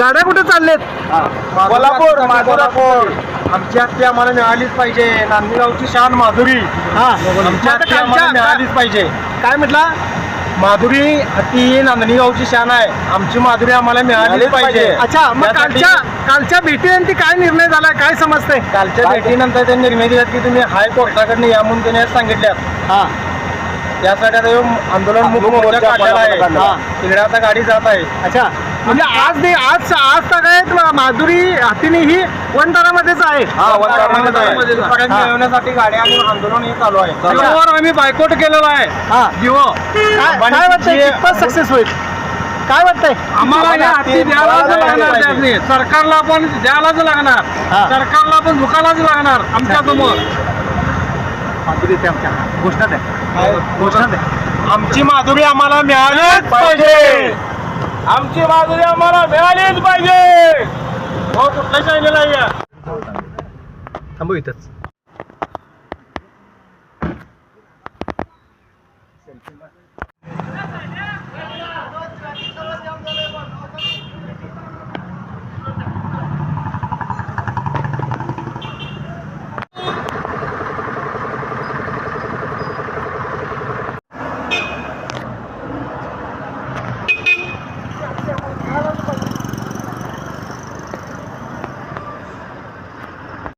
गाड्या कुठे चाललेत? कोल्हापूर माधुरापूर आमची हत्ती आम्हाला मिळालीच पाहिजे. नांदगावची शान माधुरी. हा. हत्ती आम्हाला मिळालीच पाहिजे. काय म्हटला? माधुरी हत्ती ही नांदणीगावची शान आहे. आमची माधुरी आम्हाला मिळालीच पाहिजे. अच्छा मग कालच्या कालच्या भेटीनंतर काय निर्णय झाला? काय समजतंय? कालच्या भेटीनंतर त्यांनी निर्णय दिला की तुम्ही हायकोर्टाकडनं या म्हणून त्यांनी आज सांगितल्यात. हा. त्यासाठी आता आंदोलन मुख मोर्चा काढलेला आहे. हा. तिकडे आता गाडी जात आहे. अच्छा. म्हणजे आज दे आज आज सगळ्यात माधुरी हातीनी ही वनतारामध्येच आहे. पर्यंत हा. मिळवण्यासाठी गाड्या आणि आंदोलन हे चालू आहे. त्याच्यावर आम्ही बायकोट केलेला आहे. हा. जिओ. काय काय वाटतंय? कितपत सक्सेस होईल? काय वाटतंय? आम्हाला या हत्ती द्यायलाच लागणार त्यातनी. सरकारला पण द्यायलाच लागणार. हा. सरकारला पण झुकायलाच लागणार आमच्यासमोर. माधुरी ते आमच्या. घोषणा द्या. घोषणा द्या. आमची माधुरी आम्हाला मिळालीच पाहिजे. आमची बाजू आम्हाला मिळालीच पाहिजे. हो, या थांबू इथंच.